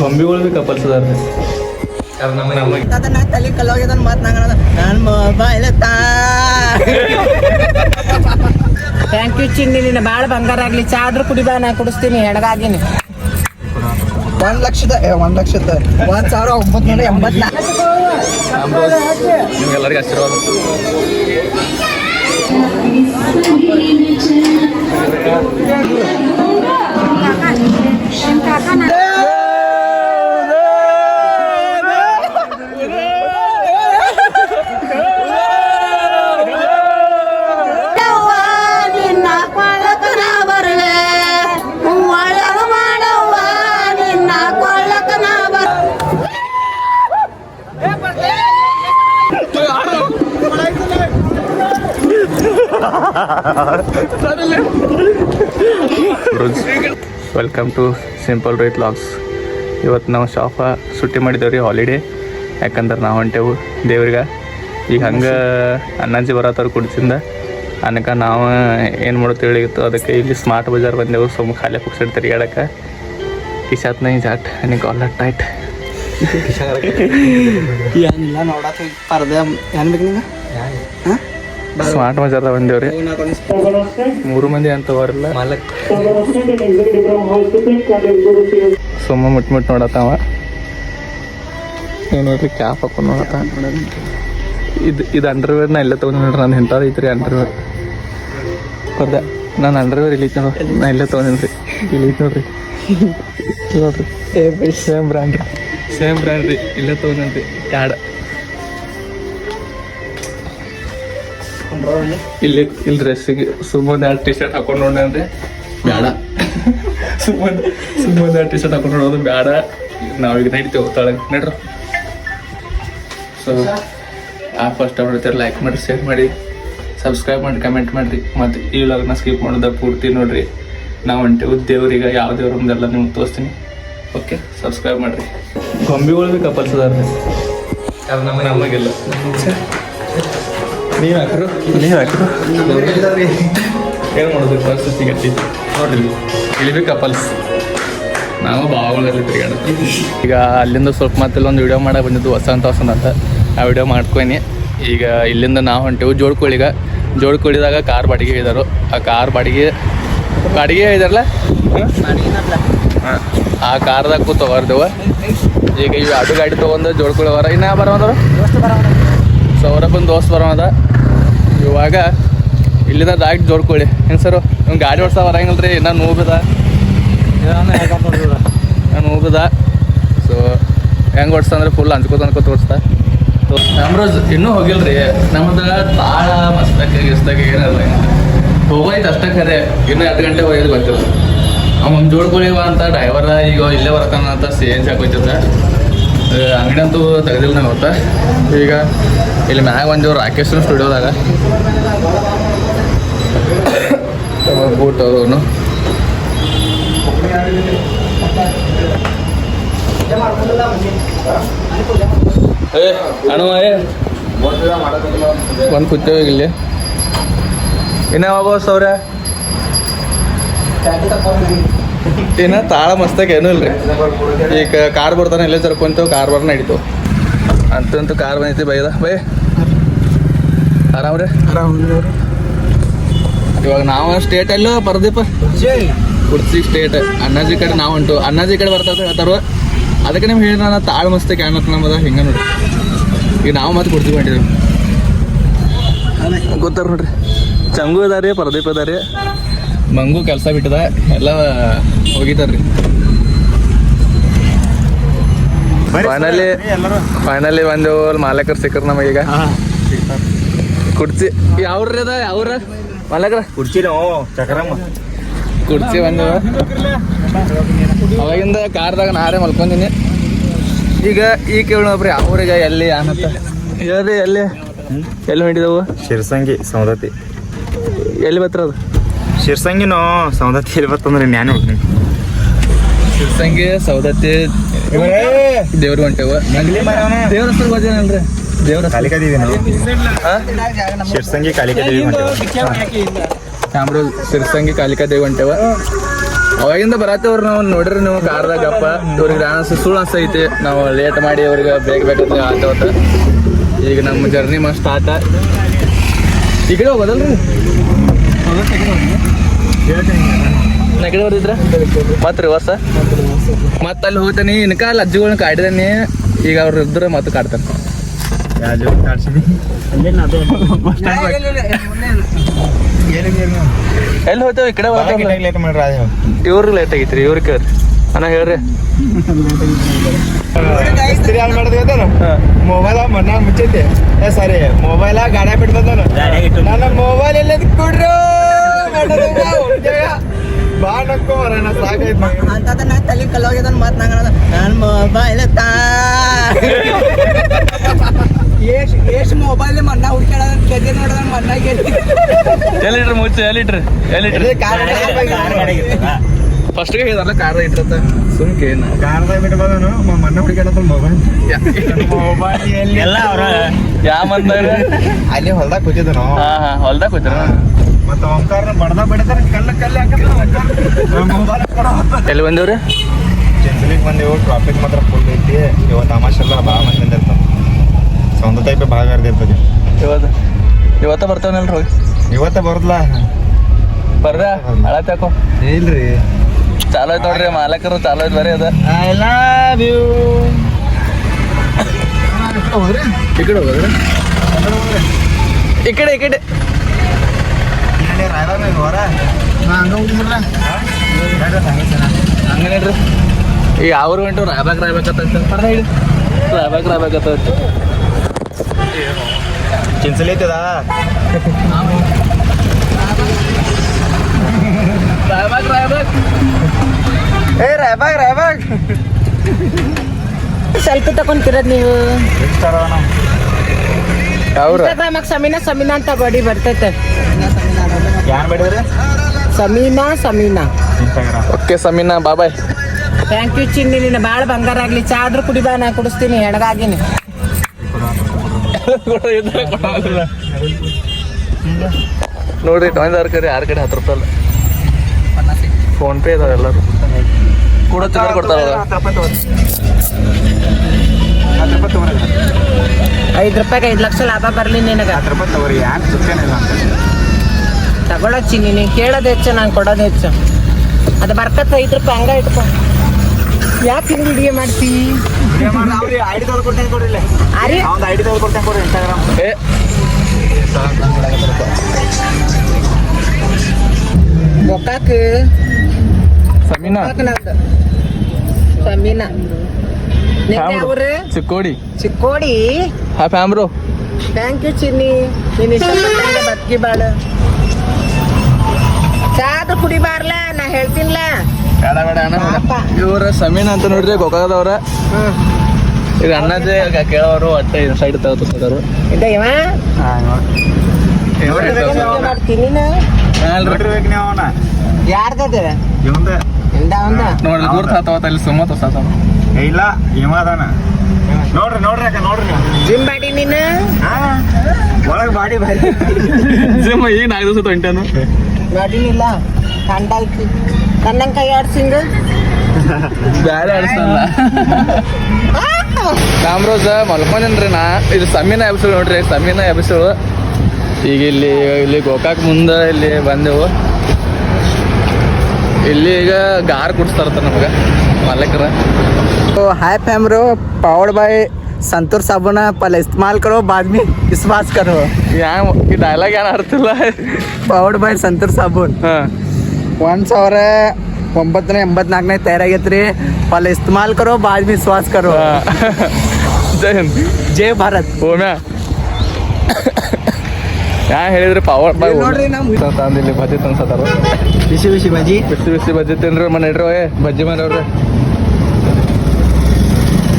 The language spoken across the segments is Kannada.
ಗೊಂಬಿಗಳು ಭೀ ಕಪಲ್ಸ್ ಅದಾರ ಅದನ್ನ ತಲೆ ಕಲ್ಲೋಗ್ಯದನ್ ಮಾತ್ ನಂಗೆ ನನ್ನ ಮೊಬೈಲ್ ತಾ. ಥ್ಯಾಂಕ್ ಯು ಚಿನ್ನಿ. ನಿನ್ನ ಭಾಳ ಬಂಗಾರ ಆಗ್ಲಿ. ಚಾ ಆದ್ರೂ ಕುಡಿಬಾ ನಾ ಕುಡಿಸ್ತೀನಿ ಎಡಗಾಗಿನಿ. ಒಂದ್ ಲಕ್ಷದ ಒಂದ್ ಲಕ್ಷದ. ಒಂದ್ ಸಾವಿರ ಒಂಬತ್ನೂರ ಎಂಬತ್ನಾಲ್ಕು ನಿಮ್ಗೆಲ್ಲರಿಗೂ ಆಶೀರ್ವಾದ. Welcome to simple right logs ಇವತ್ತು ನಾವು ಶಾಪ ಸುಟ್ಟಿ ಮಾಡಿದ್ದೇವೆ ರೀ ಹಾಲಿಡೇ ಯಾಕಂದ್ರೆ ನಾವು ಹೊಂಟೆವು ದೇವ್ರಿಗೆ. ಈಗ ಹಂಗೆ ಅಣ್ಣಾಜಿ ಬರತ್ತವ್ರು ಕುಡ್ಸಿಂದ. ಅನಕ ನಾವು ಏನು ಮಾಡೋದು ತಿಳಿಗಿತ್ತು ಅದಕ್ಕೆ ಇಲ್ಲಿ ಸ್ಮಾರ್ಟ್ ಬಜಾರ್ ಬಂದೆವು ಸುಮ್ಮ ಖಾಲಿ ಪುಕ್ಸಡ್ ತಿರುಗಾಡಕ್ಕೆ ಕಿಶಾತ್ನ ಈ ಜಾಟ್ ನನಗೆ ಅಟ್ ಟೈಟ್ ಏನಿಲ್ಲ ನೋಡತ್ತೆ ಪರ್ದೆ ಏನು ಬೇಕು ನಿಂಗ? ಸ್ಮಾರ್ಟ್ ಬಜಾರ್ದಾಗ ಬಂದೇವ್ರಿ ಮೂರು ಮಂದಿ ಅಂತ ಅವರೆಲ್ಲ ಸುಮ್ಮ ಮುಟ್ ಮುಟ್ ನೋಡತ್ತಾವ ಏನು ನೋಡ್ರಿ ಕ್ಯಾಪ್ ಹಾಕೊಂಡು ನೋಡತ್ತ ಇದು ಇದು ಅಂಡರ್ವೇರ್ ನಾ ಎಲ್ಲ ತೊಗೊಂಡು ನೋಡ್ರಿ ನಾನು ಎಂಥದ್ದು ಐತ್ರಿ ಅಂಡರ್ವೇರ್ ಬರ್ದ ನಾನು ಅಂಡರ್ವೇರ್ ಇಲ್ಲಿ ಐತೆ ನೋಡ್ರಿ ನಾ ಎಲ್ಲ ತೊಗೊಂಡಿನ್ರಿ ಇಲ್ಲಿ ಐತೆ ನೋಡ್ರಿ ಇಲ್ಲಿ ನೋಡ್ರಿ ಸೇಮ್ ಬ್ರ್ಯಾಂಡ್ ರೀ ಸೇಮ್ ಬ್ರ್ಯಾಂಡ್ ರೀ ಇಲ್ಲೇ ತೊಗೊಂಡ್ರಿ ಕ್ಯಾಡ್ ಇಲ್ಲಿ ಇಲ್ಲಿ ಡ್ರೆಸ್ಸಿಗೆ ಸುಮ್ಮನೆ ಎರಡು ಟಿ ಶರ್ಟ್ ಹಾಕೊಂಡು ಅಂದ್ರೆ? ಬೇಡ ಸುಮ್ಮನೆ ಸುಮ್ಮನೆ ಎರಡು ಟಿ ಶರ್ಟ್ ಹಾಕೊಂಡು ನೋಡೋದು ಬೇಡ ನಾವೀಗ ನಡಿತೇವೆ ಹೋಗ್ತಾಳೆ. ನಡ್ರ. ಸೊ ಆ ಫಸ್ಟ್ ಅವ್ರ ಲೈಕ್ ಮಾಡಿ ಶೇರ್ ಮಾಡಿ. ಸಬ್ಸ್ಕ್ರೈಬ್ ಮಾಡಿ ಕಮೆಂಟ್ ಮಾಡಿರಿ. ಮತ್ತೆ ಈ ವ್ಲಾಗ್ನ ಸ್ಕಿಪ್ ಮಾಡೋದ ಪೂರ್ತಿ ನೋಡ್ರಿ. ನಾವು ಹೊಂಟೇವು ದೇವ್ರಿಗೆ ಯಾವ ದೇವ್ರ ಮುಂದೆಲ್ಲ ನಿಮ್ಗೆ ತೋರಿಸ್ತೀನಿ. ಓಕೆ ಸಬ್ಸ್ಕ್ರೈಬ್ ಮಾಡಿರಿ. ಗೊಂಬೆಗಳು ಭೀ ಕಪಲ್ಸ್ ಅದಾರ ನಮಗೆಲ್ಲ ನೀವು ಹಾಕ್ರು ನೀವು ಹಾಕ್ರು ಏನು ಮಾಡೋದು? ಪರಿಸ್ಥಿತಿ ಗಟ್ಟಿ. ನೋಡ್ರಿ. ಇಲ್ಲಿ ಭೀ ಕಪಲ್ಸ್ ನಾವು ಭಾವಗಳಲ್ಲಿ ತಿರುಗಾಡ್ತೀವಿ ಈಗ ಅಲ್ಲಿಂದ ಸ್ವಲ್ಪ ಮತ್ತೆ ಒಂದು ವಿಡಿಯೋ ಮಾಡಕ್ಕೆ ಬಂದಿದ್ದು ವಸಂತ ವಸಂತ ಅಂತ. ಆ ವಿಡಿಯೋ ಮಾಡ್ಕೊನಿ ಈಗ ಇಲ್ಲಿಂದ ನಾವು ಹೊಂಟೇವು ಜೋಡ್ಕೊಳ್ಳಿಗ ಜೋಡ್ಕೊಳ್ಳಿದಾಗ ಕಾರ್ ಬಾಡಿಗೆ ಇದ್ದಾರು ಆ ಕಾರ್ ಬಾಡಿಗೆ ಬಾಡಿಗೆ ಇದಾರಲ್ಲ ಹಾಂ ಆ ಕಾರ್ದಾಗ ಕೂತ್ ತಗೋರ್ದೇವ ಈಗ ಇವು ಅಡು ಗಾಡಿ ತೊಗೊಂಡು ಜೋಡ್ಕೊಳ್ಳೋವರ ಇನ್ನ ಬರೋದ್ರ ಸೌರಪ್ಪನ ದೋಸ್ತ್ ಬರೋದ ಇವಾಗ ಇಲ್ಲಿಂದ ದಾಟ್ ಜೋಡ್ಕೊಳ್ಳಿ. ಹೆಂಗೆ ಸರ್? ಇವ್ನು ಗಾಡಿ ಓಡ್ಸ ಬರಂಗಿಲ್ಲ ರೀ ಇನ್ನೂ ನೋವಿದ ನಾನು ನೋವಿದ ಸೊ ಹೆಂಗೆ ಓಡಿಸ್ತಾ ಅಂದ್ರೆ ಫುಲ್ ಅನ್ಕೋತ ಅನ್ಕೋತ ಓಡಿಸ್ತಾ ನಮ್ರೋಜ್ ಇನ್ನೂ ಹೋಗಿಲ್ಲ ರೀ ನಮ್ದು ತಾಳ ಮಸ್ತಕ ಗಿಸ್ತಕ ಏನಲ್ಲ ಹೋಗೋಯ್ತು ಅಷ್ಟೇ ಖರೆ ಇನ್ನೂ ಎರಡು ಗಂಟೆ ಹೋಗೋದು ಗೊತ್ತಿಲ್ಲ. ಅವ್ನು ಜೋಡ್ಕೊಳ್ಳಿವ ಅಂತ ಡ್ರೈವರ ಈಗ ಇಲ್ಲೇ ಬರ್ತಾನ ಅಂತ ಸೇಂಜ್ ಹಾಕೋಯ್ತದ ಅಂಗಡಿ ಅಂತೂ ತೆಗೆದಿಲ್ಲ ನಾನು ಗೊತ್ತಾ ಈಗ ಇಲ್ಲಿ ಮ್ಯಾಗ ಒಂದು ರಾಕೇಶ್ ಸ್ಟುಡಿಯೋದಾಗ ಬೂಟ್ ಅವನು. ಏ, ಅಣ್ಣ, ಏ. ಒಂದು ಕೂತೇವೆ ಇಲ್ಲಿ. ಇನ್ನ ಯಾವಾಗ ಸೌರ ಇನ್ನ ತಾಳ ಮಸ್ತಾಗ ಏನೂ ಇಲ್ರಿ. ಈಗ ಕಾರ್ ಬರ್ತಾನೆ ಇಲ್ಲೇ ಜರ್ಕೊಂತೇವೆ ಕಾರ್ ಬರ್ನ ಹಿಡಿತು. ಅಂತಂತೂ ಕಾರ್ ಬಂದೈತಿ ಬೈದ ಬೈ. ಆರಾಮ್ ರೀ? ಇವಾಗ ನಾವು ಸ್ಟೇಟ್ ಅಲ್ಲೋ ಪರದೀಪ. ಕುಡ್ಸಿ ಸ್ಟೇಟ್ ಅಣ್ಣಾಜಿ ಕಡೆ ನಾವು ಉಂಟು. ಅಣ್ಣಾಜಿ ಕಡೆ ಬರ್ತಾವ ಹೇಳ್ತಾರ ಅದಕ್ಕೆ ನಿಮ್ಗೆ ಹೇಳಿ ನಾನು ತಾಳು ಮಸ್ತ ಕ್ಯಾನತ್ ನಮ್ಮದ? ಹಿಂಗೆ ನೋಡ್ರಿ. ಈಗ ನಾವು ಮತ್ತೆ ಕುಡ್ಸಿ ಹೊಂಟಿದ್ದೀವಿ ಗೊತ್ತಾರ ನೋಡ್ರಿ. ಚಂಗು ಅದಾರಿ ಪರದೀಪ್ ಅದಾರಿ ಮಂಗು ಕೆಲಸ ಬಿಟ್ಟದ ಎಲ್ಲ ಹೋಗಿದಾರ್ರಿ ಫೈನಲಿ ಫೈನಲಿ ಒಂದು ಮಾಲಕರು ಸಿಕ್ಕರು ನಮಗೀಗ ಕುರ್ಚಿ ಯಾವ್ರಿ ಅದ? ಯಾವ್ರ? ಮಾಲಕರ? ಕುರ್ಚಿ ಚಕ್ರಮ್ಮ. ಕುರ್ಚಿ ಬಂದು. ಅವಾಗಿಂದ ಕಾರ್ದಾಗ ನಾರೇ ಮಲ್ಕೊಂಡಿನಿ. ಈಗ ಈ ಕೇಳೋಬ್ರಿ ಅವ್ರಿಗೆ ಎಲ್ಲಿ ಏನಂತ ಹೇಳ್ರಿ ಎಲ್ಲಿ? ಎಲ್ಲಿ ಹೊಂಟಿದವು? ಶಿರ್ಸಂಗಿ ಸೌದತ್ತಿ ಎಲ್ಲಿ ಬತ್ತರ ಅದು ಶಿರ್ಸಂಗಿನೋ ಸೌದತ್ತಿ ಎಲ್ಲಿ ಬರ್ತಂದ್ರೆ ನಾನು ಹೋಗ್ತೀನಿ. ಶಿರ್ಸಂಗಿ ಸೌದತ್ತಿ ದೇವ್ರ ಹೊಂಟೇವ. ದೇವ್ರ ಹೆಸರು ಗೊತ್ತೇನಲ್ರಿ ದೇವ್ರ ಕಾಲಿಕದೀವಿ ನಾವು? ಶಿರ್ಸಂಗಿ ಕಾಲಿಕದೇವಿ ಹೊಂಟೇವ. ಚಾಮರಾಜ ಸಿರ್ಸಂಗಿ ಕಾಲಿಕಾ ದೇವಿ ಹೊಂಟೇವ. ಅವಾಗಿಂದ ಬರತ್ತೇವ್ರ ನಾವು. ನೋಡ್ರಿ ನೀವು ಕಾರ್ದಾಗ ಗಪ್ಪ ಇವ್ರಿಗೆ ಡಾನ್ಸ್ ಸುಳ್ಳು ಅನ್ಸೈತಿ. ನಾವು ಲೇಟ್ ಮಾಡಿ ಅವ್ರಿಗೆ ಬೇಗ ಬೇಕಂತ ಆತವತ್ತ ಈಗ ನಮ್ಮ ಜರ್ನಿ ಮಸ್ತ್ ಆತ. ಈಗ ಕಡೆ ಹೋಗೋದಲ್ರಿ? ನಾ ಕಡೆ ಹೊಡೆದಿದ್ರ ಮತ್ತೆ ರಿವರ್ಸ ಮತ್ತೆ ಅಲ್ಲಿ ಹೋಗ್ತಾನೆ ಇನ್ಕ ಅಲ್ಲಿ ಅಜ್ಜಿಗಳನ್ನ ಕಾಡಿದಾನೆ. ಈಗ ಅವ್ರು ಇದ್ರ ಮತ್ತೆ ಕಾಡ್ತಾನೆ ಎಲ್ಲಿ ಹೋಗ್ತೇವೆ? ಈ ಕಡೆ ಇವ್ರಿಗೆ ಲೇಟ್ ಆಗೈತ್ರಿ ಇವ್ರಿಗೆ ಕೇಳ್ರಿ. ಅಣ್ಣ ಹೇಳ್ರಿ. ಮೊಬೈಲ ಮನ್ನ ಮುಚ್ಚೈತಿ. ಏ ಮೊಬೈಲ್ ಗಾಡ್ಯಾಗ ಬಿಟ್ಟು ಬಂದಾನ ನನ್ನ ಮೊಬೈಲ್ ಎಲ್ಲದ ಕೊಡ್ರು. ನಂಗೆ. ಅಂತದ ನಾ ತಲೆ ಕಲ್ಲೋಗ್ಯದ ಮತ್ ನಂಗ ನನ್ ಮೊಬೈಲ್ ತಾ ಎಷ್ಟ್ ಎಷ್ಟ್ ಮೊಬೈಲ್ ಮಣ್ಣ ಹುಡ್ಕ್ಯಾಡ ಗೆದ್ದೆ ಮಣ್ಣಾಗ ಮನ್ನ ಗೆದ್ದೆ ಎಲ್ಲಿಟ್ರಿ ಮುಚ್ಚು ಎಲ್ಲಿಟ್ರಿ ಎಲ್ಲಿಟ್ರಿ ಗಾಡ್ಯಾಗ ಫಸ್ಟ್ಗೆ ಹೇಳಿದಾರಲ್ಲ ಕಾರ್ ಇಟ್ಟಿರತ್ತ ಸುಮ್ಕೆ ಕಾರ್ದಾಗ ಬಿಟ್ಟು ಮಣ್ಣ ಹುಡುಕಾಡತ್ತ ಮೊಬೈಲ್ ಮೊಬೈಲ್ ಎಲ್ಲಿ ಎಲ್ಲ ಅವ್ರ? ಯಾ ಮಂದಾರ ಅಲ್ಲಿ ಹೊಲ್ದಾಗ ಕೂತಿದ್ರು ಹಾ ಹಾ ಹೊಲ್ದಾಗ ಕೂತ್ರ ಮತ್ತ ಓಂಕಾರನ ಬಡದ ಬಿಡ್ತಾರ ಕಲ್ಲ ಕಲ್ಲ ಮೊಬೈಲ್ ಎಲ್ಲಿ ಬಂದೇವ್ರಿ ಚಿಂಚಲಿಗೆ ಬಂದೆವು ಟ್ರಾಫಿಕ್ ಮಾತ್ರ ಫುಲ್ ಐತಿ. ಇವತ್ತು ತಮಾಷೆ ಎಲ್ಲ ಭಾಳ ಮಂದಿ ಬಂದಿರ್ತಾವ ಸೌಂದ ಟೈಪ್ ಭಾಳ ಇರ್ತದೆ. ಇವತ್ತು ಇವತ್ತ ಬರ್ತಾವನಲ್ರಿ ಹೋಗಿ? ಇವತ್ತ ಬರುದ್ಲ? ಬರ್ರ ಅಳತ್ತಾಕೋ ಇಲ್ರಿ. ಚಾಲೋ ಐತ್ ನೋಡ್ರಿ ಮಾಲಕರು ಚಾಲೋ ಐತ್ ಬರೀ ಅದ. ಐ ಲವ್ ಯು ಈ ಕಡೆ ಹೋಗೋದ್ರಿ ಈ ಕಡೆ ಈ ಕಡೆ. ಹಂಗ ನೋಡ್ರಿ ಈ ಅವ್ರ ಗಂಟು ರಾಯಬಾಗ್ ಬರ್ದ ಹೇಳಿ ರಾಯಬಾಗ್ ರಾಯ್ಬೇಕತ್ತ ಚಿನ್ಸಲೈತದ ರಾಯಬಾಗ್ ರಾಯಬಾಗ್. ಏ ರಾಯಬಾಗ್ ರಾಯಬಾಗ್. ಸೆಲ್ಫಿ ತಕೊಂತಿರೋದ್ ನೀವು. ಅವ್ರ ಇನ್ಸ್ಟಾಗ್ರಾಮಾಗ ಸಮೀನಾ ಸಮೀನಾ ಅಂತ ಬಡಿ ಬರ್ತೈತೆ. ಯಾನ್ ಬೇಡಿದ್ರಿ Samina. Samina okay Samina bye bye thank you ಚಿನ್ನಿ. ನಿನ್ನ ಭಾಳ ಬಂಗಾರ ಆಗ್ಲಿ. ಚಾ ಆದ್ರೂ ಕುಡಿಬಾ ನಾ ಕುಡಿಸ್ತೀನಿ ಹೆಣಗಾಗಿನಿ ನೋಡ್ರಿ ಟೊಯ್ದವ್ರ ಕಡೆ ಯಾರ ಕಡೆ ಹತ್ತು ರೂಪಾಯಿ ಫೋನ್ ಪೇ ಇದಾವೆ ಎಲ್ಲರೂ. ಕೂಡ ಚಿಲ್ಲರೆ ಕೊಡ್ತಾರಲ್ಲ ಐದು ರೂಪಾಯಿಗೆ ಐದು ಲಕ್ಷ ಲಾಭ ಬರಲಿ ನಿನಗೆ. ಹತ್ತು ರೂಪಾಯಿ ತಗೋರಿ. ಯಾಕೆ ಸುತ್ತೇನಿಲ್ಲ ತಗೊಳ್ಳೋ ಚಿನ್ನಿ ನೀನು ಕೇಳೋದು ಹೆಚ್ಚು ನಾನು ಕೊಡೋದು ಹೆಚ್ಚು. ಅದು ಬರ್ಕತ್ತ ಐದು ರೂಪಾಯಿ ಹಂಗ ಇಟ್ಕೊ ಯಾಕೆ ಹಿಂಗೆ ಅಡುಗೆ ಮಾಡ್ತಿ? ಮೊಕ್ಕಾಕ ಸಮೀನಾ. ಸಮೀನಾ. ಚಿಕ್ಕೋಡಿ. ಚಿಕ್ಕೋಡಿ? ಹಾ ಫ್ಯಾಮ್ರು ಥ್ಯಾಂಕ್ ಯು ಚಿನ್ನಿ. ನೀನು ಇಷ್ಟಪಟ್ಟಂಗೆ ಬದುಕಿ ಬಾಳು. ಚಾದು ಕುಡಿಬಾರ್ಲ ನಾ ಹೇಳ್ತೀನಿಲ್ಲ ಬೇಡ ಬೇಡ ಅಣ್ಣ. ಪಾಪ. ಇವ್ರ ಸಮೀನ್ ಅಂತ ನೋಡ್ರಿ ಗೋಕಾಕದವ್ರ ಹ್ಮ್. ಇದು ಅಣ್ಣದೇ ಕೇಳೋರು ಒಟ್ಟೆ ಸೈಡ್ ತಗೋತಾರೆ ಇದ ಇವ? ವಿಡಿಯೋ ಮಾಡ್ತೀನಿ ನೀನು. ನೋಡಿರ್ಬೇಕು ನೀವು ಅವನ. ಯಾರ್ದದ ಇವಂದ. ಇಂದ ಒಂದ ನೋಡ್ರಿ ದೂರ ತಾತವತ್ತ ಅಲ್ಲಿ ಸುಮ್ಮ ತೋಸಾತಾವ ಏ, ಇಲ್ಲ ಇವ ಅದಾನ. ನೋಡ್ರಿ ನೋಡ್ರಿ ಅಕ್ಕ ನೋಡ್ರಿ ನೀವು. ಜಿಮ್ ಬಾಡಿ ನೀನು? ಹಾ. ಒಳಗ್ ಬಾಡಿ ಬಾಡಿ ಜಿಮ್ ಈಗ ನಾಲ್ಕು ದಿವಸ ನಡಿಲಿಲ್ಲ ಕಂಡ ಐತಿ ಕಂಡಂಗೆ ಕೈ ಆಡ್ಸಿಂಗ ಬ್ಯಾರೆ ಆಡಿಸಲ್ಲ ಕಾಮ್ರೋಜ ಮಲ್ಕೊಂಡೇನ್ರಿ ನಾ. ಇದು ಸಮ್ಮಿನ ಎಬ್ಸೋಳು ನೋಡ್ರಿ ಸಮ್ಮಿನ ಎಬ್ಸೋಳು ಈಗ ಇಲ್ಲಿ ಇಲ್ಲಿ ಗೋಕಾಕ್ ಮುಂದೆ ಇಲ್ಲಿ ಬಂದೆವು. ಇಲ್ಲಿ ಈಗ ಗಾರ್ ಕುಡಿಸ್ತಾರತ್ತ ನಮ್ಗೆ ಮಲಕರ. ಹಾಯ್ ಫ್ಯಾಮ್ರು ಪವರ್ಡ್ ಬೈ संतूर साबुन पहले इस्तेमाल करो बाद में विश्वास करो ಯಾ ಈ ಡೈಲಾಗ್ ಏನು ಅರ್ಥಿಲ್ಲ ಪಾವರ್ಡ್ ಬೈ ಸಂತೂರ್ ಸಾಬೂನ್ ಹಾಂ ಒಂದ್ ಸಾವಿರ ಒಂಬತ್ತನೇ ಎಂಬತ್ನಾಲ್ಕನೇ ತಯಾರಾಗೈತ್ರಿ ಪಹಲೆ ಇಸ್ತೆಮಾಲ್ ಕರೋ ಬಾದ್ में ವಿಶ್ವಾಸ ಕರೋ ಜೈ ಹಿಂದ್ ಜೈ ಭಾರತ್ ಓಮ್ಯಾ ಯಾ ಹೇಳಿದ್ರಿ ಪವರ್ ಬೈ ಇಲ್ಲಿ ನೋಡ್ರಿ ನಮ್- ತಂದಿಲ್ಲಿ ಬಜ್ಜಿ ತಂದ್ಸತ್ತಾರ ಬಿಸಿ ಬಿಸಿ ಬಜ್ಜಿ ಬಿಸಿ ಬಿಸಿ ಬಜ್ಜಿ ತಿನ್ರಿ ಮನೆ ಇಡ್ರಿ ಏ ಬಜ್ಜಿ ಮನೆಯವ್ರಿ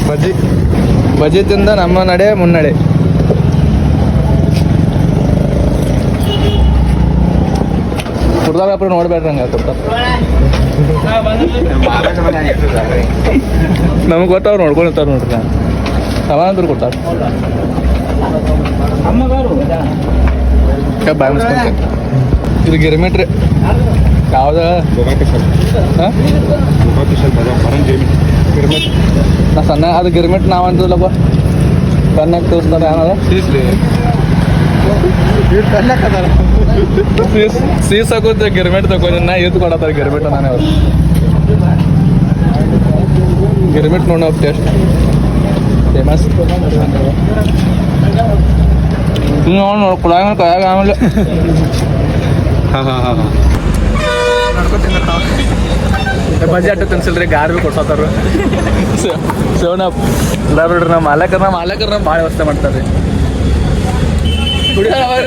ಬಜ್ಜಿ ಬಜ್ಜಿ ತಿಂದ ನಮ್ಮ ನಡೆ ಮುನ್ನಡೆ. ಕುರ್ದಾ ವ್ಯಾಪಾರ ನೋಡ್ಬೇಡ್ರಿ ಹಂಗ ನಮಗೆ ಗೊತ್ತವ್ರು ನೋಡ್ಕೊಂಡಿರ್ತಾರ ನೋಡ್ರಿ ಸಮಾನಂತರ ಕೊಡ್ತಾರ. ಬಾಯ್ ಇದು ಗಿರ್ಮಿಟ್ರಿ. ಯಾವ್ದ? ಹಾಂ? ಗಿರ್ಮಿಟ್ ನಾ ಸಣ್ಣ ಅದು ಗಿರ್ಮಿಟ್ ನಾವು ಅಂತಿಲ್ಲಪ್ಪ ಕಣ್ಣಾಗ ತೋರಿಸ್ತಾರೆ ಏನದ ಸೀಸ್ಲಿ ಸೀಸ್ ಸೀಸ್ ಹಾಕೋದು ಗಿರ್ಮಿಟ್ ತಗೊಂಡು ನಾ ಇದು ಕೊಡತ್ತಾರೆ ಗಿರ್ಮಿಟ್ ನಾನೇ ಅವ್ರು. ಗಿರ್ಮಿಟ್ ನೋಡ ಟೇಸ್ಟ್ ಫೇಮಸ್ ನೋಡಿ ಕೈಯಾಗ ಆಮೇಲೆ. ಹಾಂ ಹಾಂ ಹಾಂ ಹಾಂ. ಅಡ್ಡ ತಿನ್ಸಿಲ್ರಿ ಗಾರ್ ಭೀ ಸೊ ಸೋನ ಇಲ್ಲ ಬಿಡ್ರಿ ನಮ್ಮ ಮಾಲಕರ ನಮ್ಮ ಮಾಲಕರ ಭಾಳ ವ್ಯವಸ್ಥೆ ಮಾಡ್ತಾರೆ ರೀ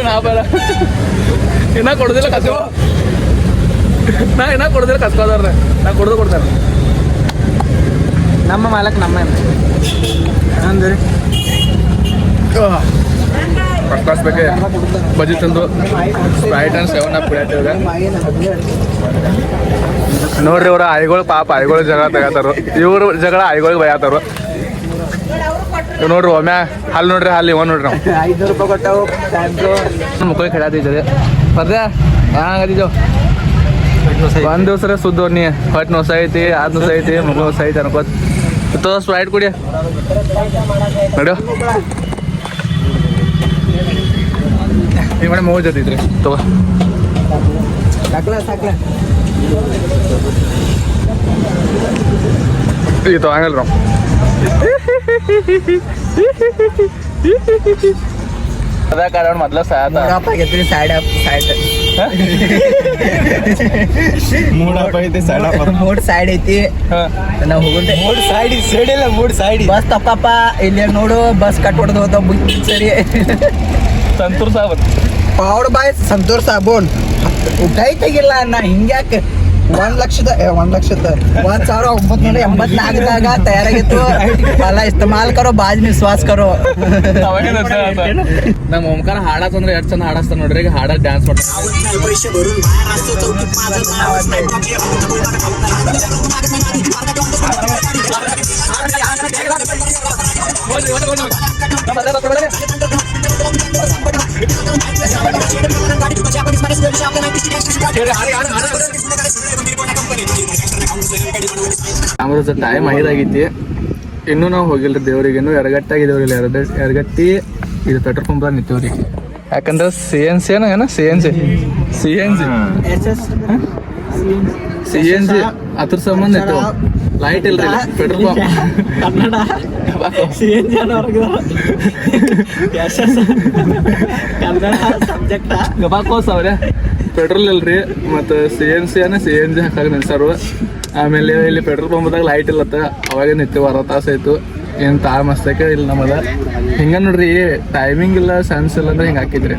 ನಾ ಬೇಡ. ಇನ್ನ ಕೊಡೋದಿಲ್ಲ ಕಸ್ಕೋ. ನಾ ಇನ್ನ ಕೊಡೋದಿಲ್ಲ ಕಸ್ಕೋದಾರ ನಾ ಕೊಡೋದು ಕೊಡ್ತಾರೆ ನಮ್ಮ ಮಾಲಕ್ ನಮ್ಮ ಅಂದ್ರೆ ಫಸ್ಟ್ ಕ್ಲಾಸ್ ಬೇಕೆ ಬಜೆಟ್ ಒಂದು ಸ್ಪ್ರೈಟ್ ಅಂಡ್ ಸೆವೆನ್ ಅಪ್ ಕುಡಿಯತ್ತೀವಿ ನೋಡ್ರಿ ಇವ್ರ ಐಗಳು ಪಾಪ ಐಗಳು ಜಗಳ ತೆಗತಾರು ಇವರು ಜಗಳ ಐಗಳಿಗೆ ಬಯತಾರ ನೋಡ್ರಿ ಒಮ್ಮೆ ಹಲ್ ನೋಡ್ರಿ ಹಲ್ ಇವ ನೋಡ್ರಿ ನಾವು. ಐದು ರೂಪಾಯಿ ಕೊಟ್ಟವು ಪ್ಯಾಂಟ್ರು ಮುಖಕ್ಕೆ ಖೇಳಾತಿದ್ದದೆ ಪರ್ದೆ ಹಂಗದಿದ್ದೋ ಒಂದ್ ದಿವ್ಸ ಸುದ್ದು ನೀ ಹೊಟ್ಟೆ ನೋಸ ಐತಿ ಆದ್ ನೋಸ ಐತಿ ಮುಖ ನೋಸ ಐತಿ ಅನ್ಕೋತ ಸ್ಪ್ರೈಟ್ ಕುಡಿಯ ನಡ್ಯೋ ಈ ಮನೆ ಮೂವ್ ಜೊತೆ ತಗೋ ಸಾಕ್ಲ ಸಾಕ್ಲ ಈ ತಗಂಗಲ್ಲ ನಾವು ಅದ ಕಾರಣ ಮೊದ್ಲ ಸಾಯತ ಮೂಡಪ್ಪ ಆಗೈತ್ರಿ ಸೈಡ್ ಅಪ್ ಸೈಡ್ ಅಪ್ ಐತಿ ಸೈಡ್ ಅಪ್ ಮೂಡ್ ಸೈಡ್ ಐತಿ. ನಾವು ಹೋಗುತ್ತೆ ಮೂಡ್ ಸೈಡ್ ಸೈಡ್ ಇಲ್ಲ ಮೂಡ್ ಸೈಡ್ ಬಸ್ ತಪ್ಪಪ್ಪ ಇಲ್ಲಿ ನೋಡು ಬಸ್ ಕಟ್ ಹೊಡೆದು ಹೋದ ಸರಿ. ಸಂತೂರ್ ಸಾಬನ್. ಪೌಡ್ ಬಾಯ್ ಸಂತೂರ್ ಸಾಬೂನ್. ಕೈ ತೆಗಿಲ್ಲ ನಾ ಹಿಂಗ್ಯಾಕೆ ಒಂದ್ ಲಕ್ಷದ ಒಂದ್ ಲಕ್ಷದ, ಒಂದ್ ಸಾವಿರ ಒಂಬತ್ನೂರ ಎಂಬತ್ನಾಲ್ಕದಾಗ ತಯಾರಾಗಿತ್ತು. ಅಲ್ಲ ಇಸ್ತಮಾಲ್ ಕರೋ, ಬಾಜ್ ವಿಶ್ವಾಸ್ ಕರೋ. ನಮ್ಮ ಓಂಕಾರ ಹಾಡತ್ತಂದ್ರೆ ಎರಡ್ ಚಂದ ಹಾಡಸ್ತಾನ ನೋಡ್ರಿ, ಈಗ ಹಾಡ ಡ್ಯಾನ್ಸ್ ಮಾಡ್ತಾನೆ ಆಮೇಲೆ ಟೈಮ್ ಐದಾಗೈತಿ ಇನ್ನೂ ನಾವು ಹೋಗಿಲ್ರಿ ದೇವ್ರಿಗೆ ಇನ್ನೂ ಎರಗಟ್ಟಾಗಿದ್ದೇವ್ರಿ ಎರಡ ಎರಗಟ್ಟಿ ಇದು ಪೆಟ್ರೋಲ್ ಪಂಪ್ ನಿಂತೀವ್ರಿ ಯಾಕಂದ್ರೆ ಸಿ ಎನ್ ಸಿ ಏನೋ ಏನ C N C C N C C N G ಅದ್ರ ಸಂಬಂಧ ಇತ್ತು ಲೈಟ್ ಇಲ್ರಿ petrol pump Kannada C N G Kannada subject ಗಬಾಕೋಸ್ ಅವ್ರೆ. ಪೆಟ್ರೋಲ್ ಇಲ್ರಿ ಮತ್ತು ಸಿ ಎನ್ ಸಿ ಅನ್ನ ಸಿ ಎನ್ ಜಿ ಹಾಕಾಗ ನಿಲ್ಸಾರು ಆಮೇಲೆ ಇಲ್ಲಿ ಪೆಟ್ರೋಲ್ ಪಂಪ್ದಾಗ ಲೈಟ್ ಇಲ್ಲತ್ತ ಅವಾಗ ನಿತ್ಯ ಅರ ತಾಸು ಆಯ್ತು. ಏನು ತಾ ಮಸ್ತಕ್ಕೆ ಇಲ್ಲ ನಮ್ಮದ. ಹಿಂಗ ನೋಡ್ರಿ ಟೈಮಿಂಗ್ ಇಲ್ಲ ಸೆನ್ಸ್ ಇಲ್ಲ ಅಂದ್ರೆ ಹಿಂಗೆ ಹಾಕಿದ್ರಿ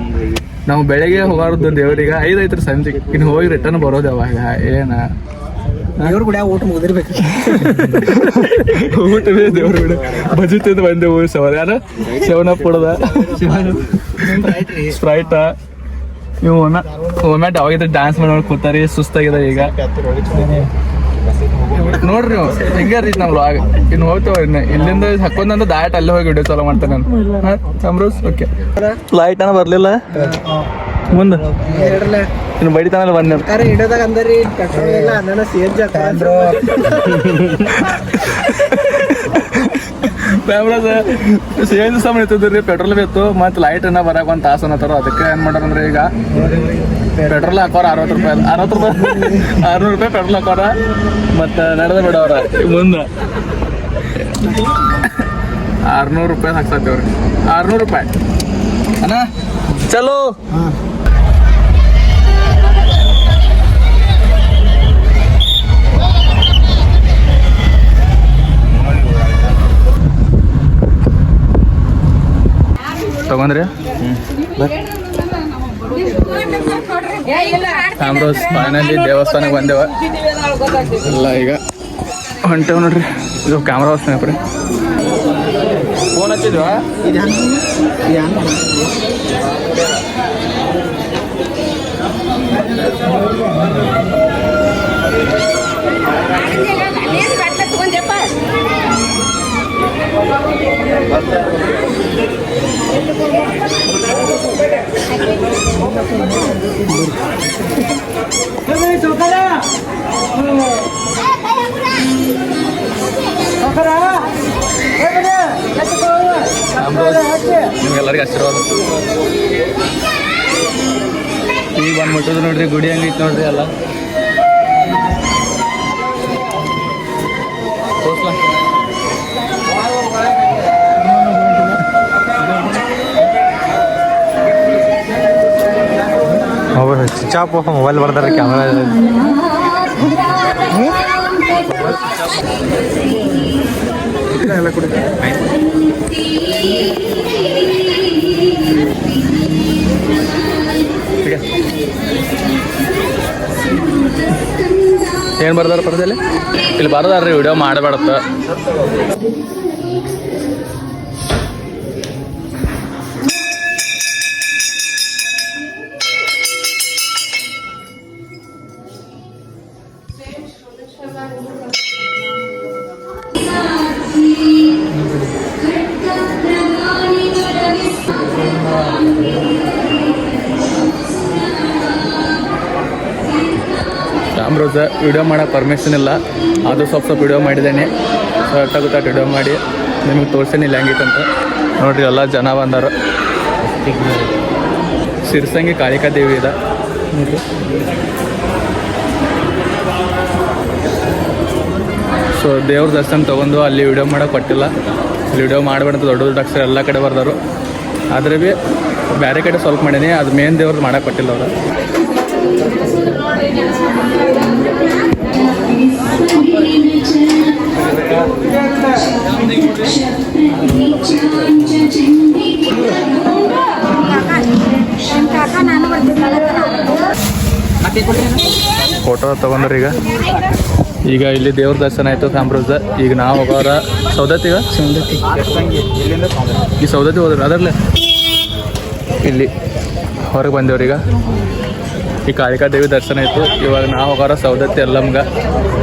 ನಾವು ಬೆಳಗ್ಗೆ ಹೋಗಾರ್ದು ದೇವ್ರಿಗೆ ಐದು ಐತ್ರಿ ಸಂಜೆ ಇನ್ನು ಹೋಗಿ ರಿಟರ್ನ್ ಬರೋದು ಅವಾಗ ಏನ? ಇವ್ರು ಕೂಡ ಊಟ ಮುಗಿದಿರ್ಬೇಕು. ಊಟವೇ ದೇವ್ರ ಬಿಡು ಬಜೆಟ್ ತಿಂದು ಬಂದೆವು ಸವರ್. ಯಾರು? ಶವನ ಅಪ್ ಕೊಡದ ಸ್ಪ್ರೈಟ ಇವು ಒಮ್ಮೆ ಒಮ್ಮೆ ಅವಾಗಿದ್ದ ಡ್ಯಾನ್ಸ್ ಮಾಡಿ ಕೂತಾರಿ ಸುಸ್ತಾಗಿದೆ ಈಗ. ನೋಡ್ರಿ ನೀವು ಹಿಂಗೆ ರೀ ನಾವು ಲಾಗ್ ಇನ್ನು ಹೋಗ್ತೇವೆ ಇನ್ನು. ಇಲ್ಲಿಂದ ಹಾಕೊಂಡಂದ್ರೆ ದಾಟ್ ಅಲ್ಲೇ ಹೋಗಿ ವಿಡಿಯೋ ಚಾಲೂ ಮಾಡ್ತೇನೆ ನಾನು. ಓಕೆ ಲೈಟ್ ಅನ್ನ ಬರಲಿಲ್ಲ? ಮುಂದೆ. ಇನ್ನು ಬಡಿತಾನಲ್ಲ ಬಂದೆ ಅರೆ ಹಿಡಿದಾಗ ಅಂದರಿ ಪೆಟ್ರೋಲ್ ಇಲ್ಲ ಅನ್ನ ಸಿ ಎನ್ ಜಿ ಕ್ಯಾಮ್ರಾದ ಸೇಂಜ್ ಸಾಮಾನು ಇರ್ತದ್ರಿ ಪೆಟ್ರೋಲ್ ಬೇತು ಮತ್ತು ಲೈಟ್ ಅನ್ನ ಬರಾಕ ಒಂದು ತಾಸು ಅನ್ನತ್ತಾರ ಅದಕ್ಕೆ ಏನು ಮಾಡ್ಯಾರಂದ್ರೆ ಈಗ ಪೆಟ್ರೋಲ್ ಹಾಕೋರ ಅರವತ್ತು ರೂಪಾಯಿ ಅರವತ್ತು ರೂಪಾಯಿ ಆರ್ನೂರು ರೂಪಾಯಿ ಪೆಟ್ರೋಲ್ ಹಾಕೋರ ಮತ್ತು ನಡೆದ ಬಿಡೋರ ಮುಂದೆ. ಆರ್ನೂರು ರೂಪಾಯಿ ಹಾಕ್ಸತ್ತೇವ್ರಿ ಆರ್ನೂರು ರೂಪಾಯಿ. ಅಣ್ಣ ಚಲೋ. ತಗೊಂಡ್ರಿ? ಆಮ್ರೋಸ್ ಫೈನಲಿ ದೇವಸ್ಥಾನಕ್ಕೆ ಬಂದೇವ. ಇಲ್ಲ ಈಗ. ಹೊಂಟೇವ್ ನೋಡ್ರಿ. ಇದು ಕ್ಯಾಮ್ರಾ ಸ್ನೇಹಿತರೆ ಫೋನ್ ಹಚ್ಚಿದ್ವಾ? ಸುಖದ ನಿಮ್ಗೆಲ್ಲರಿಗೂ ಆಶೀರ್ವಾದ. ಈಗ ಬಂದ್ಬಿಟ್ಟದು ನೋಡ್ರಿ ಗುಡಿ ಹಂಗೈತೆ ನೋಡ್ರಿ ಎಲ್ಲ. ಸ್ವಿಚ್ ಆಫ್ ಮೊಬೈಲ್ ಬರ್ದಾರ ಕ್ಯಾಮ್ರಾ ಏನು ಬರ್ದಾರ ಪರದಲ್ಲಿ ಇಲ್ಲಿ ಬರದಾರ್ರಿ ವಿಡಿಯೋ ಮಾಡಬೇಡತ್ತ ರಾಮ್ರೋಜ ವಿಡಿಯೋ ಮಾಡೋ ಪರ್ಮಿಷನ್ ಇಲ್ಲ. ಅದು ಸ್ವಲ್ಪ ಸ್ವಲ್ಪ ವಿಡಿಯೋ ಮಾಡಿದ್ದೇನೆ. ಗೊತ್ತಾಗುತ್ತೆ ವಿಡಿಯೋ ಮಾಡಿ? ನಿಮಗೆ ತೋರ್ಸೇನಿ ಇಲ್ಲ ಅಂತ. ನೋಡಿರಿ, ಎಲ್ಲ ಜನ ಬಂದಾರ. ಸಿರ್ಸಂಗಿ ಕಾಳಿಕಾ ದೇವಿ ಇದೆ. ಸೊ ದೇವ್ರ ದರ್ಶನ ತೊಗೊಂಡು ಅಲ್ಲಿ ವಿಡಿಯೋ ಮಾಡೋಕೆ ಕೊಟ್ಟಿಲ್ಲ. ವಿಡಿಯೋ ಮಾಡಬೇಡ ದೊಡ್ಡ ದೊಡ್ಡ ಅಕ್ಷರ ಎಲ್ಲ ಕಡೆ ಬರ್ದಾರು. ಆದರೆ ಭೀ ಬೇರೆ ಕಡೆ ಸ್ವಲ್ಪ ಮಾಡೀನಿ ಅದು ಮೇನ್ ದೇವ್ರದ್ದು ಮಾಡೋಕೆ ಕೊಟ್ಟಿಲ್ಲ ಅವರು. ಫೋಟೋ ತಗೊಂಡ್ರಿ ಈಗ. ಈಗ ಇಲ್ಲಿ ದೇವ್ರ ದರ್ಶನ ಆಯ್ತು ಸಾಂಬ್ರೋಜ ಈಗ ನಾವು ಹೋಗೋರ ಸೌದತ್ತಿಗ ಸೌದತ್ತಿ ಈ ಸೌದತ್ತಿ ಹೋದ್ರಿ ಅದರಲ್ಲೇ ಇಲ್ಲಿ ಹೊರಗೆ ಬಂದೇವ್ರೀಗ. ಈ ಕಾಳಿಕಾ ದೇವಿ ದರ್ಶನ ಇತ್ತು. ಇವಾಗ ನಾವು ಹೋಗೋರ ಸೌದತ್ತಿ ಎಲ್ಲಮ್ಗ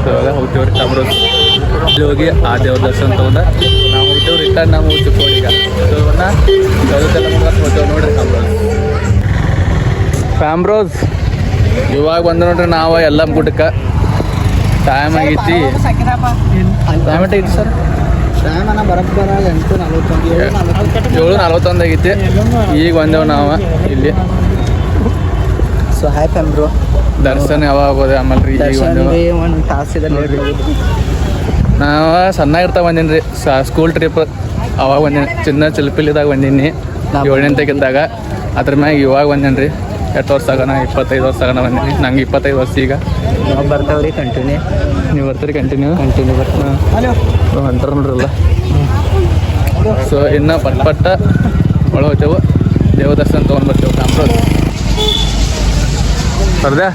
ಇವಾಗ ಹೋಗ್ತೀವ್ರಿ ಸಾಂಬ್ರೋಜ್ ಇಲ್ಲಿ ಹೋಗಿ ಆ ದೇವ್ರ ದರ್ಶನ ತಗೊಂಡ ನಾವು ಹೋಗ್ತೇವೆ ರಿಟರ್ನ್ ನಾವು ಚಿಕ್ಕೋಡಿ ಈಗ ಸೊ ಇವನ್ನ ಸೌದತ್ತಿ ಎಲ್ಲಮ್ಗ ಹೋಗ್ತೇವೆ ನೋಡ್ರಿ ಸಾಂಬ್ರೋಜ್ ಫ್ಯಾಮ್ರೋಸ್ ಇವಾಗ ಬಂದ ನೋಡ್ರಿ ನಾವು ಎಲ್ಲಮ್ ಗುಡ್ಡಕ್ಕೆ ಟೈಮ್ ಆಗೈತಿ ಟೈಮ್ ಸರ್? ಟೈಮನ ಬರೋಬ್ಬರ ಎಂಟು ನಲ್ವತ್ತೊಂದು ಏಳು ನಲ್ವತ್ತೊಂದು. ಏಳು ನಲ್ವತ್ತೊಂದು ಆಗೈತಿ ಈಗ ಬಂದೇವು ನಾವು ಇಲ್ಲಿ. ಸೊ ಹಾಯ್ ಫ್ಯಾಮ್ರು ದರ್ಶನ ಯಾವಾಗ ಆಗೋದೆ ಆಮೇಲೆ ರೀ ಈಗ ಬಂದೇವು ಒಂದು ಲೇಟ್ ನಾವು ಸಣ್ಣ ಇರ್ತಾ ಬಂದೀನಿ ರೀ ಸ್ಕೂಲ್ ಟ್ರಿಪ್ ಅವಾಗ ಬಂದೀನಿ. ಚಿನ್ನ ಚಿಲ್ಪಿಲಿದಾಗ ಬಂದೀನಿ. ಏಳನೇ ತೆಗಿದ್ದಾಗ ಅದ್ರ ಮ್ಯಾಗ ಇವಾಗ ಬಂದೇನಿ ರೀ ಎಷ್ಟು ವರ್ಷ ಆಗೋಣ ಇಪ್ಪತ್ತೈದು ವರ್ಷ ಆಗೋಣ ಬಂದೀನಿ. ನಂಗೆ ಇಪ್ಪತ್ತೈದು ವರ್ಷ ಈಗ. ನಾವು ಬರ್ತಾವ್ರಿ? ಕಂಟಿನ್ಯೂ ನೀವು ಬರ್ತೀರಿ ಕಂಟಿನ್ಯೂ ಕಂಟಿನ್ಯೂ ಬರ್ತೀವಿ. ಅಂತಾರೆ ನೋಡ್ರಲ್ಲ. ಸೊ ಇನ್ನು ಪಟ್ ಪಟ್ಟ ಒಳ ಹೋಗ್ತೇವೆ. ದೇವ ದರ್ಶನ ತೊಗೊಂಡು ಬರ್ತೇವೆ. ಕಾಮ್ರೋಜ್ ಬರ್ದೆ?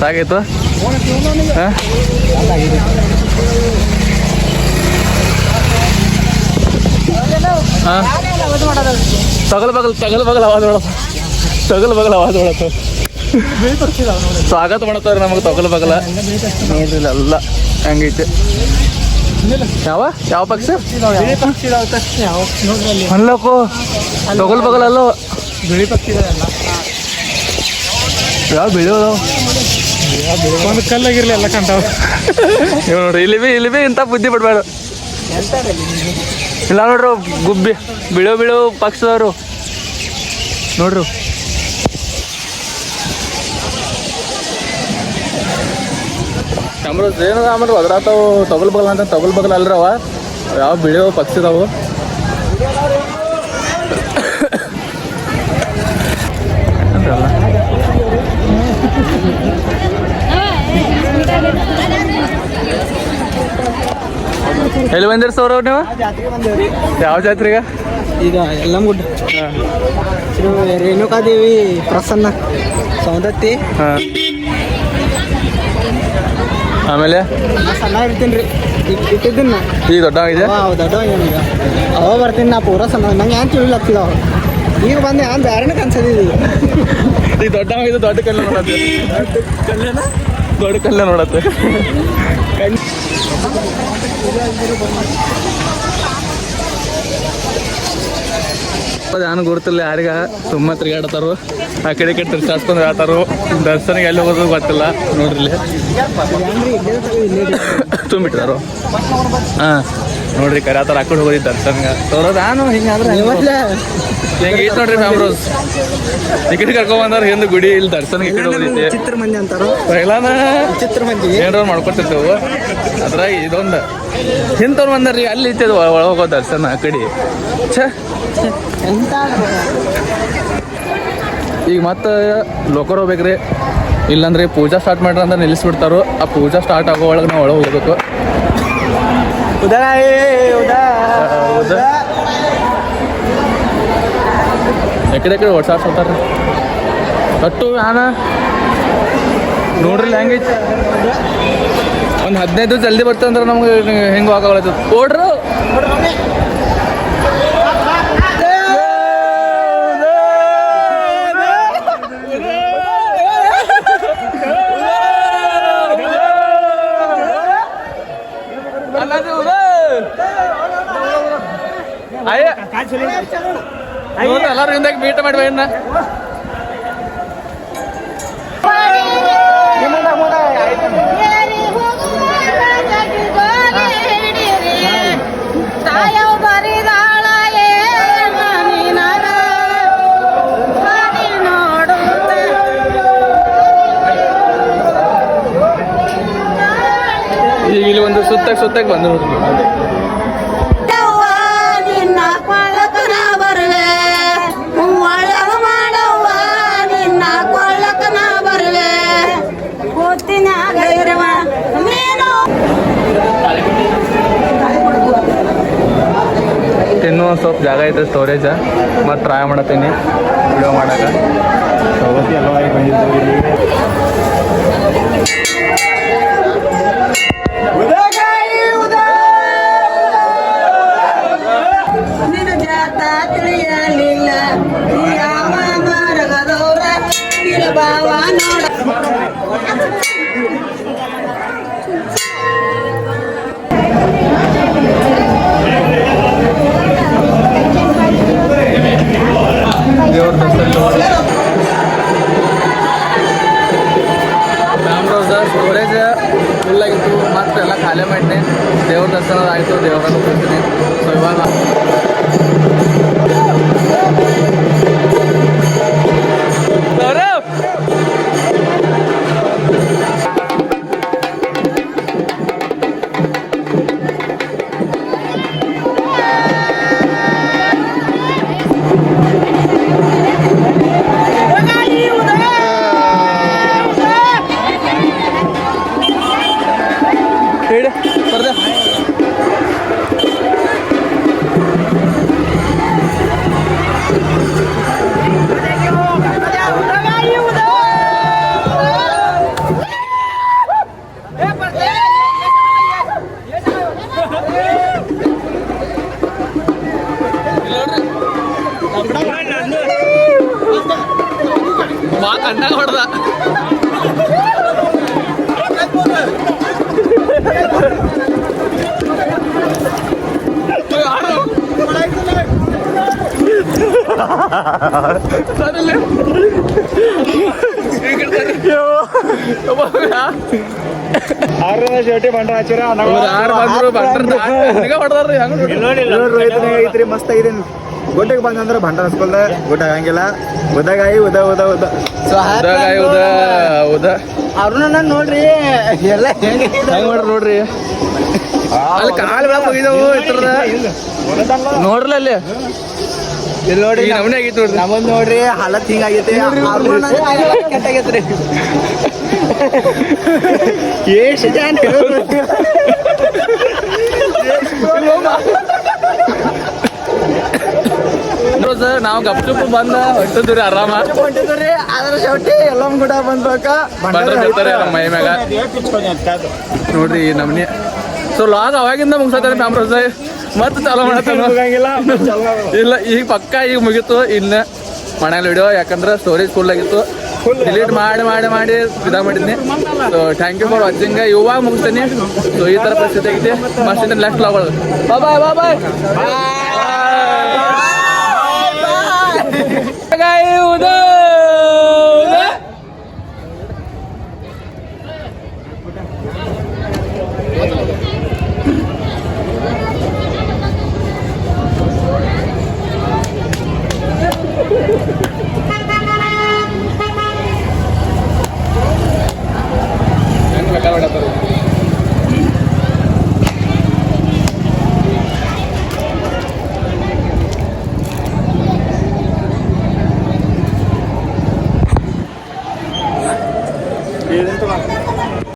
ಸಾಕಾಯ್ತು ಹಾಂ? ಹಾಂ? ತಗಲ್ ಬಗಲ್ ತಗಲ್ ಬಗಲ್ ಅವಾಗ ನೋಡ ತಗಲ್ ಬಗಲ ಆವಾಜ್ ಮಾಡತ್ತ ಸ್ವಾಗತ ಮಾಡತ್ತವ್ರಿ ನಮಗೆ ತಗಲ್ ಬಗಲ. ನೋಡ್ರಿ ಎಲ್ಲ ಹಂಗೈತೆ. ಯಾವ? ಯಾವ ಪಕ್ಷ? ತಗಲ್ ಬಗಲ್ ಅಲ್ಲ. ಬಿಳಿ ಪಕ್ಷಿ ಯಾವ ಬಿಳಿ ಒಂದು ಕಲ್ಲಾಗಿರ್ಲಿ ಎಲ್ಲ ಕಂಟಾವ ಇವ್ ನೋಡ್ರಿ ಇಲ್ಲಿ ಬಿ ಇಲ್ಲಿ ಬಿ ಇಂಥ ಬುದ್ಧಿ ಬಿಡ್ಬೇಡ. ಇಲ್ಲ ನೋಡ್ರಿ ಗುಬ್ಬಿ ಬಿಳೋ ಬಿಳೋ ಪಕ್ಷದವರು. ನೋಡ್ರಿ. ನಮ್ದು ಏನದ ಆಮೇಲೆ ಒದರಾತಾವು ತಗೊಲ್ ಬಗಲ್ ಅಂತ ತಗೊಲ್ ಬಗಲ್ ಅಲ್ರವ ಯಾವ ಬಿಳಿಯೋ ಪಕ್ಷಿದಾವು ಎಲ್ಲಿ ಬಂದಿರ ಸರ್ ಅವ್ರು ನೀವು? ಯಾವ ಜಾತ್ರೆಗ? ಈಗ ಎಲ್ಲಂಗುಡ್ ರೇಣುಕಾ ರೇಣುಕಾದೇವಿ ಪ್ರಸನ್ನ ಸೌದತ್ತಿ ಹಾಂ. ಆಮೇಲೆ? ಸಣ್ಣ ಇರ್ತೀನಿ ರೀ. ಇಟ್ಟಿದ್ದೀನಿ ಈಗ ದೊಡ್ಡ ಅವ ದೊಡ್ಡ ಈಗ. ಅವ ಬರ್ತೀನಿ ನಾ ಪೂರ ಸಣ್ಣ. ನಂಗೆ ಏನು ತಿಳಿಲತ್ತಿಲ್ಲ ಅವ. ಈಗ ಬಂದೆ ಏನು ಬೇರೆನೇ ಕನ್ಸದಿದ್ದೀವಿ ಈಗ. ದೊಡ್ಡ ಇದು ದೊಡ್ಡ ಕಲ್ಲ ನೋಡತ್ತೆ. ದೊಡ್ಡ ಕಲ್ಲ ನೋಡತ್ತೆ. ನಾನು ಗುರುತಿಲ್ಲ ಯಾರಿಗ? ತುಂಬ ತಿರುಗಾಡ್ತಾರು ಆ ಕಡೆ ಕಡೆ ಆತಾರು ಹೇಳ್ತಾರು ದರ್ಶನಕ್ಕೆ ಎಲ್ಲಿ ಹೋಗೋದು ಗೊತ್ತಿಲ್ಲ. ನೋಡ್ರಿ ಇಲ್ಲಿ. ಹಾ ನೋಡ್ರಿ ಆತರ ಹಾಕೊಂಡು ಆಕಡೆ ಹೋಗಿ ದರ್ಶನ ನಾನು ಹಿಂಗಾದ್ರೆ ಹಿಂಗೆ. ಐತೆ ನೋಡ್ರಿ ಫ್ಯಾಮ್ರೋಸ್ ಈ ಕಡೆ ಕರ್ಕೊಂಡ್ ಬಂದಾರ ಹಿಂದ್ ಗುಡಿ ಇಲ್ಲಿ ದರ್ಶನಕ್ಕೆ ಈ ಕಡೆ ಹೋಗಿದ್ದೆ. ಚಿತ್ರ ಮಂದಿ ಅಂತಾರ? ಪೈಲಾನ? ಚಿತ್ರ ಮಂದಿ ಏನಾರ ಮಾಡ್ಕೊತಿರ್ತೇವು ಅದ್ರಾಗ ಇದೊಂದು. ಹಿಂತವ್ರು ಬಂದಾರ್ರಿ ಅಲ್ಲಿ ಇತ್ತು ಒಳಗೆ ಹೋಗೋ ದರ್ಶನ ಆ ಕಡೆ. ಛ. ಈಗ ಮತ್ತೆ ಲೋಕರ್ ಹೋಗ್ಬೇಕ್ರಿ. ಇಲ್ಲಾಂದ್ರೆ ಪೂಜಾ ಸ್ಟಾರ್ಟ್ ಮಾಡ್ರ ಅಂದ್ರೆ ನಿಲ್ಲಿಸ್ಬಿಡ್ತಾರೋ. ಆ ಪೂಜಾ ಸ್ಟಾರ್ಟ್ ಆಗೋ ಒಳಗೆ ನಾವು ಒಳಗೆ ಹೋಗ್ಬೇಕು. ಎಕಡೆ ಎಕಡೆ ಓಡ್ಸಾಡ್ಸತ್ತಾರ ಕಟ್ಟು ಆನ ನೋಡ್ರಿ ಲ್ಯಾಂಗ್ವೇಜ್ ಒಂದು ಹದಿನೈದು ಜಲ್ದಿ ಬರ್ತಂದ್ರೆ ನಮ್ಗೆ ಹೆಂಗೆ ಹೋಗಲ್ಲ ಓಡ್ರು. ಎಲ್ಲರೂ ಹಿಂದಾಗಿ ಮೀಟ್ ಮಾಡಿ ಬಣ್ಣ ಇಲ್ಲಿ ಒಂದು ಸುತ್ತಕ್ಕೆ ಸುತ್ತಕ್ಕೆ ಬಂದು ನೋಡ್ರಿ ಇನ್ನೂ ಒಂದು ಸ್ವಲ್ಪ ಜಾಗ ಐತೆ ಸ್ಟೋರೇಜ ಮತ್ತು ಟ್ರೈ ಮಾಡತ್ತೀನಿ ವಿಡಿಯೋ ಮಾಡಕ್ಕೆ ನಿನ್ನ ಜಾತ ತಿಳಿಯಲಿಲ್ಲ. ಯಾವ ಮಾರ್ಗದವ್ರ ಭಾವ ನೋಡ ಐತ್ರಿ ಮಸ್ತ್ ಆಗಿದೆ ಗುಡ್ಡಕ್ಕೆ ಬಂದಂದ್ರೆ ಭಂಡ ಹಸ್ಕೊಲ್ದ ಗುಡ್ಡ ಆಗಂಗಿಲ್ಲ. ಉದಗಾಯಿ ಉದ ಉದ ಉದ. ಉದಾಗಾಯಿ ಉದ ಉದ. ಅವ್ರನ್ನ ನೋಡ್ರಿ ಎಲ್ಲ ಹೆಂಗೆ ಮಾಡ್ರಿ ನೋಡ್ರಿ? ಅಲ್ಲಿ ಕಾಲ್ ಹೋಗಿದಾವು ನೋಡ್ರಲ್ಲ ಅಲ್ಲಿ? ಇಲ್ಲಿ ನೋಡ್ರಿ ನಮೂನೆ ಆಗೈತಿ ನೋಡ್ರಿ. ಹಾಲತ್ ಹಿಂಗಾಗೈತಿ. ಕೆಟ್ಟಾಗೈತ್ರಿ. ಜನ ನಾವು ಗಪ್ಚುಪ್ ಬಂದ ಹೊಟ್ಟಿದ್ರಿ ಆರಾಮ. ಹೊಂಟಿದ್ರಿ ಅದ್ರ ಶೌಟಿ ಎಲ್ಲಮ್ ಬಂದ್ಬೇಕ. ನಮ್ಮ ಮೈ ಮ್ಯಾಗ. ನೋಡ್ರಿ ಈ ನಮ್ನಿ. ಸೊ ಲಾಗ್ ಅವಾಗಿಂದ ಮುಗಿಸತ್ತಾರೆ ಮ್ಯಾಮ್ರೋಸ್ ಮತ್ತೆ ಚಾಲೋ ಮಾಡತ್ತಾನ ಇಲ್ಲ ಈಗ ಪಕ್ಕ ಈಗ ಮುಗೀತು ಇನ್ನ ಮನೇಲಿ ವಿಡಿಯೋ ಯಾಕಂದ್ರೆ ಸ್ಟೋರೇಜ್ ಫುಲ್ ಆಗಿತ್ತು. ಡಿಲೀಟ್ ಮಾಡಿ ಮಾಡಿ ಮಾಡಿ ಇದಾಗ ಮಾಡಿದ್ನಿ. So thank you for watching ಇವಾಗ ಮುಗಿಸ್ತೀನಿ. ಸೊ ಈ ಥರ ಪರಿಸ್ಥಿತಿ ಐತಿ. ಮಸ್ತ್ left ಲಾಗೋದು bye bye bye bye bye ahora, pero...